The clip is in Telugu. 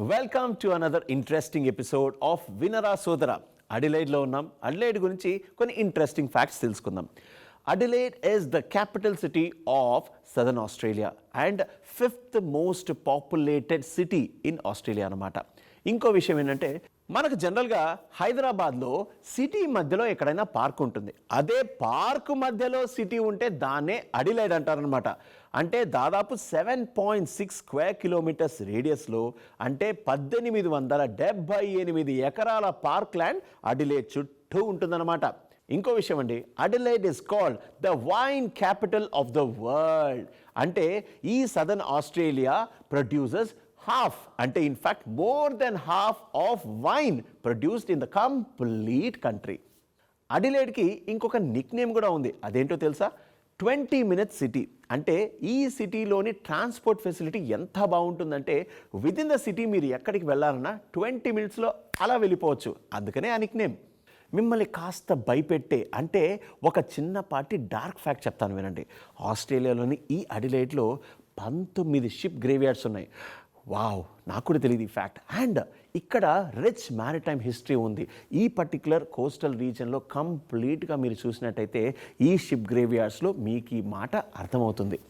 Welcome to another interesting episode of Vinara Sodara అడిలైడ్లో ఉన్నాం. అడిలైడ్ గురించి కొన్ని ఇంట్రెస్టింగ్ ఫ్యాక్ట్స్ తెలుసుకుందాం. Adelaide is the capital city of southern Australia and fifth most populated city in Australia అన్నమాట. ఇంకో విషయం ఏంటంటే మనకు జనరల్గా హైదరాబాద్లో సిటీ మధ్యలో ఎక్కడైనా పార్క్ ఉంటుంది. అదే పార్క్ మధ్యలో సిటీ ఉంటే దాన్నే అడిలైడ్ అంటారనమాట అంటే దాదాపు seven point six square kilometres రేడియస్లో అంటే పద్దెనిమిది వందల డెబ్బై ఎనిమిది ఎకరాల పార్క్ ల్యాండ్ అడిలేడ్ చుట్టూ ఉంటుందన్నమాట. ఇంకో విషయం అండి Adelaide is called the wine capital of the world అంటే ఈ సదర్న్ ఆస్ట్రేలియా ప్రొడ్యూసర్స్ హాఫ్ అంటే in fact more than half of wine produced in the complete country అడిలేడ్కి ఇంకొక నిక్ నేమ్ కూడా ఉంది. అదేంటో తెలుసా? ట్వంటీ మినిట్స్ సిటీ అంటే ఈ సిటీలోని ట్రాన్స్పోర్ట్ ఫెసిలిటీ ఎంత బాగుంటుందంటే విత్ ఇన్ ద సిటీ మీరు ఎక్కడికి వెళ్ళాలన్నా ట్వంటీ మినిట్స్లో అలా వెళ్ళిపోవచ్చు. అందుకనే ఆ నిక్ నేమ్ మిమ్మల్ని కాస్త భయపెట్టే అంటే ఒక చిన్నపాటి డార్క్ ఫ్యాక్ట్ చెప్తాను వినండి. ఆస్ట్రేలియాలోని ఈ అడిలైట్లో పంతొమ్మిది షిప్ గ్రేవ్యార్డ్స్ ఉన్నాయి. వావ్ నాకు కూడా తెలియదు ఈ ఫ్యాక్ట్ అండ్ ఇక్కడ రిచ్ మ్యారిటైమ్ హిస్టరీ ఉంది. ఈ పర్టికులర్ కోస్టల్ రీజన్లో కంప్లీట్గా మీరు చూసినట్టయితే ఈ షిప్ గ్రేవ్యార్డ్స్లో మీకు ఈ మాట అర్థమవుతుంది.